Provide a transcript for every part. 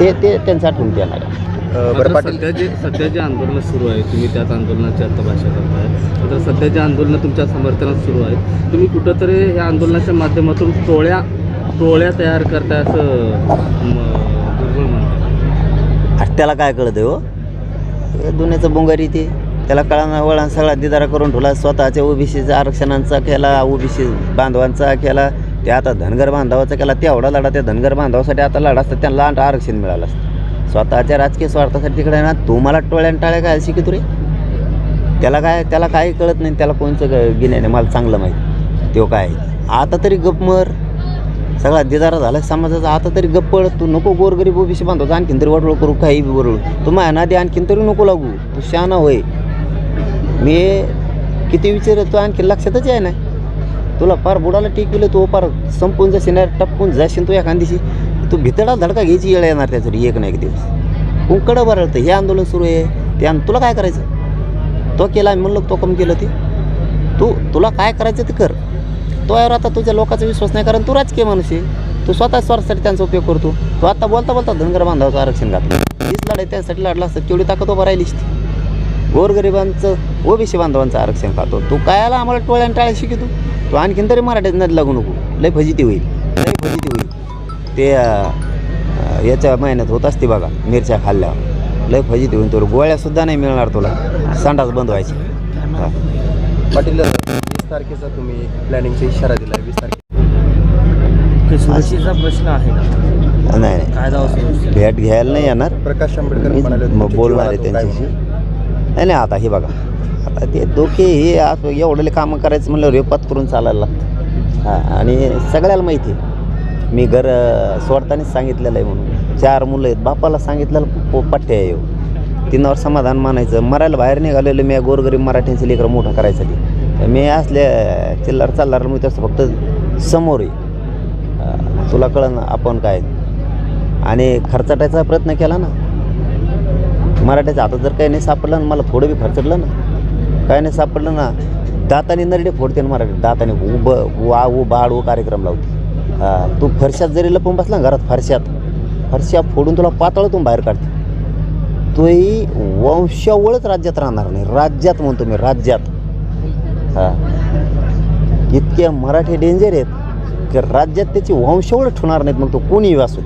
ते ते त्यांचं आठवून येणार आहे बरं मात्र पाटील. सध्या जे सध्या जे आंदोलन सुरू आहे तुम्ही त्याच आंदोलनाची आता भाषा करताय. मात्र सध्या जे आंदोलन तुमच्या समर्थनात सुरू आहे तुम्ही कुठंतरी या आंदोलनाच्या माध्यमातून टोळ्या टोळ्या तयार करताय असं म, दुर्बळ म्हणतात आज त्याला काय कळतं हो? हे दुनियाचं बोंगारी ते. त्याला कळाना वळण सगळा दिदारा करून ठेवला. स्वतःच्या ओबीसीचा आरक्षणांचा केला ओबीसी बांधवांचा केला. ते आता धनगर बांधवाचा केला तेवढा लढा त्या धनगर बांधवासाठी आता लढा असतं त्यांना आरक्षण मिळालं असतं. स्वतःच्या राजकीय स्वार्थासाठी तिकडे ना तुम्हाला टोळ्यान टाळ्या काय शिकित रे? त्याला काय त्याला काही कळत नाही त्याला कोणचं गिन्या नाही मला चांगलं माहीत तो काय आहे. आता तरी गप मर. सगळा दिदारा झाला समाजाचा आता तरी गप्प तू नको गोरगरीब ओबीसी बांधव आणखीन तरी वाटवळ करू काही बी वरळू तू माझ्या नादी आणखीन तरी नको लागू. तू शहाणा होय. मी किती विचार तू आणखीन लक्षातच आहे ना? तुला फार बुडाला टिकविलं तू फार संपून जाशील ना टपकून जाशील तू खांदीशी. तू भितडा धडका घ्यायची येळ येणार त्यासाठी एक ना एक दिवस. कुंकडं बरळतं हे आंदोलन सुरू आहे. ते तुला काय करायचं? तो केला आम्ही म्हणलं तो कम केलं ते. तू तुला काय करायचं ते कर. तो यावर आता तुझ्या लोकांचा विश्वास नाही कारण तू राजकीय माणूस आहे. तू स्वतः स्वार्थासाठी त्यांचा उपयोग करतो. तू आता बोलता बोलता धनगर बांधावाचं आरक्षण घातलं. तीच लढाई त्यासाठी लढला असतं तेवढी ताकद उभं राहिलीच ती. गोरगरिबांचं ओबीसी बांधवांचं आरक्षण खातो. तू कायला आम्हाला टोळ्यान टाळ्या शिकतो तू आणखीन तरी मराठीत नदी लागू नको. लय फजिती होईल. लय फजिती होईल. ते याच्या महिन्यात होत असते बघा मिरच्या खाल्ल्यावर. लय फजिती होईल. तुला गोळ्यासुद्धा नाही मिळणार तुला. संडास बंद व्हायची. पाटील वीस तारखेचा तुम्ही प्लॅनिंगचा इशारा दिला वीस तारखे सुरक्षेचा प्रश्न आहे का? नाही भेट घ्यायला नाही येणार. प्रकाश आंबेडकर मग बोलणार आहे त्यांच्याशी? नाही नाही आता हे बघा. आता ते दोघे हे असं एवढेले कामं करायचं म्हणलं रेपात करून चालायला लागतं. हां आणि सगळ्याला माहिती आहे. मी घर सोडतानाच सांगितलेलं आहे म्हणून. चार मुलं आहेत. बापाला सांगितलेलं पो पठ्ठ्या आहे हो. तिनावर समाधान मानायचं. मरायला बाहेर निघालेलं मी गोरगरीब मराठ्यांचे लेकरं मोठं करायसाठी. तर मी असल्या चिल्लर चालणार मी तसं फक्त समोर आहे. तुला कळन आपण काय? आणि खर्चाटायचा प्रयत्न केला ना? मराठ्याच्या हातात जर काही नाही सापडलं ना मला थोडं बी फरचडलं ना. काय नाही सापडलं ना दाताने नरडे फोडते ना मराठी. दाताने उभं वा उ बाड उ कार्यक्रम लावते. हां तू फरशात जरी लपून बसला घरात फरशात फरशा फोडून तुला पातळतून बाहेर काढते. तोही वंशावळच राज्यात राहणार नाही. राज्यात म्हणतो मी राज्यात. हां. इतके मराठी डेंजर आहेत की राज्यात त्याची वंशावळ ठेवणार नाहीत मग तो कोणीही असो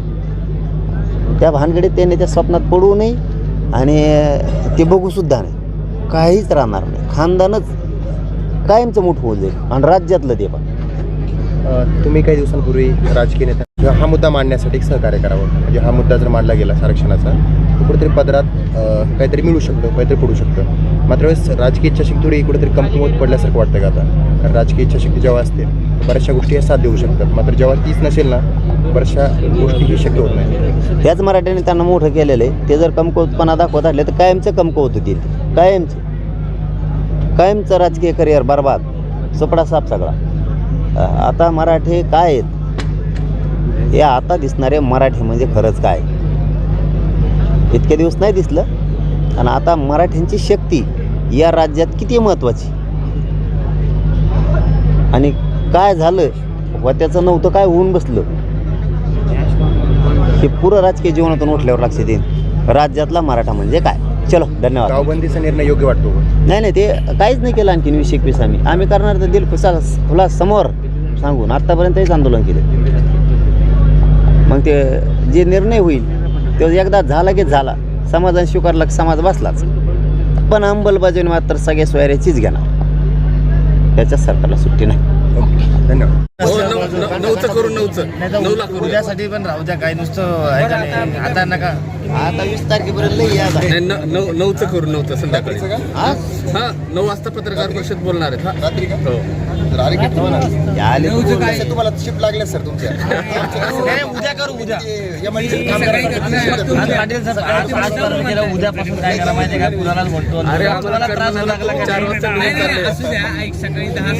त्या भानगडीत त्याने त्या स्वप्नात पडू नये. आणि ते बघूसुद्धा नाही. काहीच राहणार नाही. खानदानच कायमचं मोठं होऊन जाईल. आणि राज्यातलं ते पण. तुम्ही काही दिवसांपूर्वी राजकीय नेता हा मुद्दा मांडण्यासाठी एक सहकार्य करावं. म्हणजे हा मुद्दा जर मांडला गेला आरक्षणाचा तर कुठेतरी पदरात काहीतरी मिळू शकतं काहीतरी पडू शकतं. मात्र वेळेस राजकीय इच्छाशक्ती थोडी कुठेतरी कमकुवत पडल्यासारखं वाटतं का आता? कारण राजकीय इच्छाशक्ती जेव्हा असते बऱ्याचशा गोष्टी साथ देऊ शकतात. मात्र जेव्हा तीच नसेल ना बऱ्याचशा गोष्टी ही शक्य होत नाही. ह्याच मराठ्याने त्यांना मोठं केलेलं आहे. ते जर कमकुवतपणा दाखवत असले तर कायमचं कमकुवत होतील. कायमचं. कायमचं राजकीय करिअर बरबाद. चोपडा साप सगळा. आता मराठी काय आहेत? हे आता दिसणारे मराठी म्हणजे खरंच काय? इतके दिवस नाही दिसलं. आणि आता मराठ्यांची शक्ती या राज्यात किती महत्त्वाची आणि काय झालं? व त्याचं नव्हतं काय होऊन बसलं? हे पुरं राजकीय जीवनातून उठल्यावर लक्षात येईल. राज्यातला मराठा म्हणजे काय? चलो धन्यवाद. गावबंदीचा निर्णय योग्य वाटतो? नाही नाही ते काहीच नाही केलं आणखीन वीस एकवीस आम्ही. आम्ही करणार तर दिल खुसा खुला समोर. सांगून आत्तापर्यंत हेच आंदोलन केलं. मग ते जे निर्णय होईल तो एकदा झाला की झाला. समाजाने स्वीकारला की समाज बसलाच. पण अंमलबजावणी मात्र सगळ्या सोयऱ्याचीच घेणार. त्याच्या सरकारला सुट्टी नाही. धन्यवाद नऊचं करून नऊचं नऊ लाख उद्यासाठी पण राहू द्या काही नुसतं आहे का नाही आता नका आता वीस तारखेपर्यंत. नाही न- नऊ नऊचं करू नऊचं संध्याकाळी हा? हा नऊ वाजता पत्रकार परिषद बोलणार आहेत हा रात्री का हो या आले कुठून? तुम्हाला शिफ्ट लागल्या सर तुमच्या नाही, उद्या करू उद्या या मंडळीचं काम आज पाटील सर आज आज करून गेलं उद्यापासून काय करा माहिती आहे का कुणालाच म्हणतो अरे कुणाला आम्हाला त्रास होऊ लागला का चार नाही? वाजता नाही, नाही, असू द्या ऐक सकाळी दहा